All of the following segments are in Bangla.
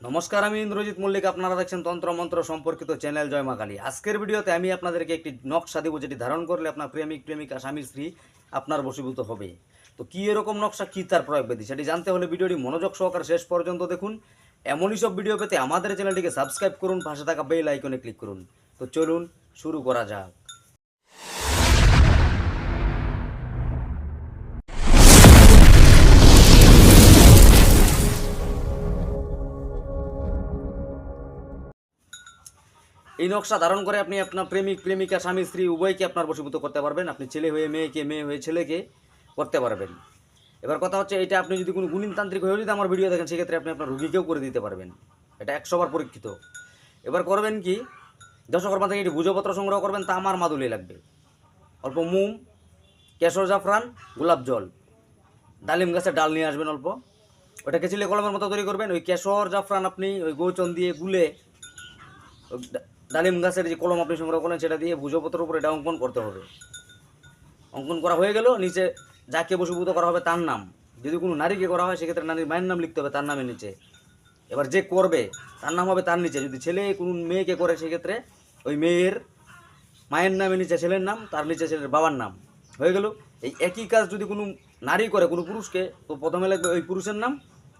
নমস্কার, আমি ইন্দ্রজিৎ মল্লিক। আপনারা দেখছেন তন্ত্র মন্ত্র সম্পর্কিত চ্যানেল জয় মা কালী। আজকের ভিডিওতে আমি আপনাদেরকে একটি নকশা দেবো, যেটি ধারণ করলে আপনার প্রেমিক, প্রেমিকা, স্বামী, স্ত্রী আপনার বশীভূত হবে। তো কী এরকম নকশা, কী তার প্রয়োগ বিধি সেটি জানতে হলে ভিডিওটি মনোযোগ সহকারে শেষ পর্যন্ত দেখুন। এমনই সব ভিডিও পেতে আমাদের চ্যানেলটিকে সাবস্ক্রাইব করুন, পাশে থাকা বেল আইকনে ক্লিক করুন। তো চলুন, শুরু করা যাক। এই নকশা ধারণ করে আপনি আপনার প্রেমিক, প্রেমিকা, স্বামী, স্ত্রী উভয়কে আপনার বশীভূত করতে পারবেন। আপনি ছেলে হয়ে মেয়েকে, মেয়ে হয়ে ছেলেকে করতে পারবেন। এবার কথা হচ্ছে, এটা আপনি যদি কোনো গুণিনতান্ত্রিক হয়েও যদি আমার ভিডিও দেখেন, সেক্ষেত্রে আপনি আপনার রুগীকেও করে দিতে পারবেন। এটা একশোবার পরীক্ষিত। এবার করবেন কি, দশকর্মা থেকে এটি ভুজপত্র সংগ্রহ করবেন, তা আমার মাদুলি লাগবে। অল্প মোম, কেশর জাফরান, গোলাপ জল। ডালিম গাছের ডাল নিয়ে আসবেন অল্প। ওটাকে চিলে কলমের মতো তৈরি করবেন। ওই কেশর জাফরান আপনি ওই গৌচন দিয়ে গুলে ডালিম গাছের যে কলম আপনি সংগ্রহ করেন, সেটা দিয়ে ভুজপত্রের উপরে এটা অঙ্কন করতে হবে। অঙ্কন করা হয়ে গেল নিচে যাকে বসীভূত করা হবে তার নাম। যদি কোনো নারীকে করা হয়, সেক্ষেত্রে নারীর মায়ের নাম লিখতে হবে তার নামের নিচে। এবার যে করবে, তার নাম হবে তার নিচে। যদি ছেলে কোনো মেয়েকে করে, সেক্ষেত্রে ওই মেয়ের মায়ের নামের নিচে ছেলের নাম, তার নিচে ছেলের বাবার নাম। হয়ে গেল? এই একই কাজ যদি কোনো নারী করে, কোনো পুরুষকে, তো প্রথমে লাগবে ওই পুরুষের নাম,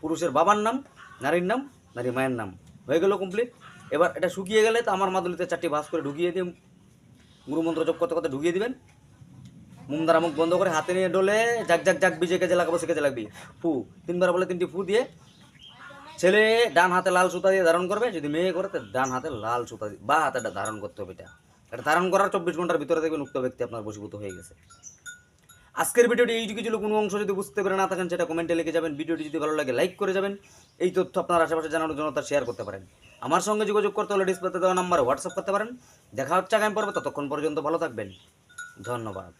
পুরুষের বাবার নাম, নারীর নাম, নারীর মায়ের নাম। হয়ে গেল কমপ্লিট এবার এটা শুকিয়ে গেলে তো আমার মাদুলিতে চারটি ভাঁজ করে ঢুকিয়ে দিয়ে গুরুমন্ত্র জপ করতে করতে ঢুকিয়ে দিবেন। মুম দ্বারা মুখ বন্ধ করে হাতে নিয়ে ডলে জাক জাক জাক বিজে কেজে লাগাবো সে কেজে লাগবি। ফু, তিনবার বলে তিনটি ফু দিয়ে ছেলে ডান হাতে লাল সুতা দিয়ে ধারণ করবে, যদি মেয়ে করে তো ডান হাতে লাল সুতা দিয়ে বা হাতে ধারণ করতে হবে এটা। এটা ধারণ করার চব্বিশ ঘণ্টার ভিতরে দেখবেন উক্ত ব্যক্তি আপনার বশীভূত হয়ে গেছে। আজকের ভিডিওটি এইটুকু ছিল কোনো অংশ, যদি বুঝতে পেরে না থাকেন সেটা কমেন্টে লিখে যাবেন। ভিডিওটি যদি ভালো লাগে, লাইক করে যাবেন। এই তথ্য আপনার আশেপাশে জানানোর জন্য তার শেয়ার করতে পারেন। আমার সঙ্গে যোগাযোগ করতে হলে ডিসপ্লেতে দেওয়া নাম্বারে হোয়াটসঅ্যাপ করতে পারেন। দেখা হচ্ছে আগামী পর্বে, ততক্ষণ পর্যন্ত ভালো থাকবেন। ধন্যবাদ।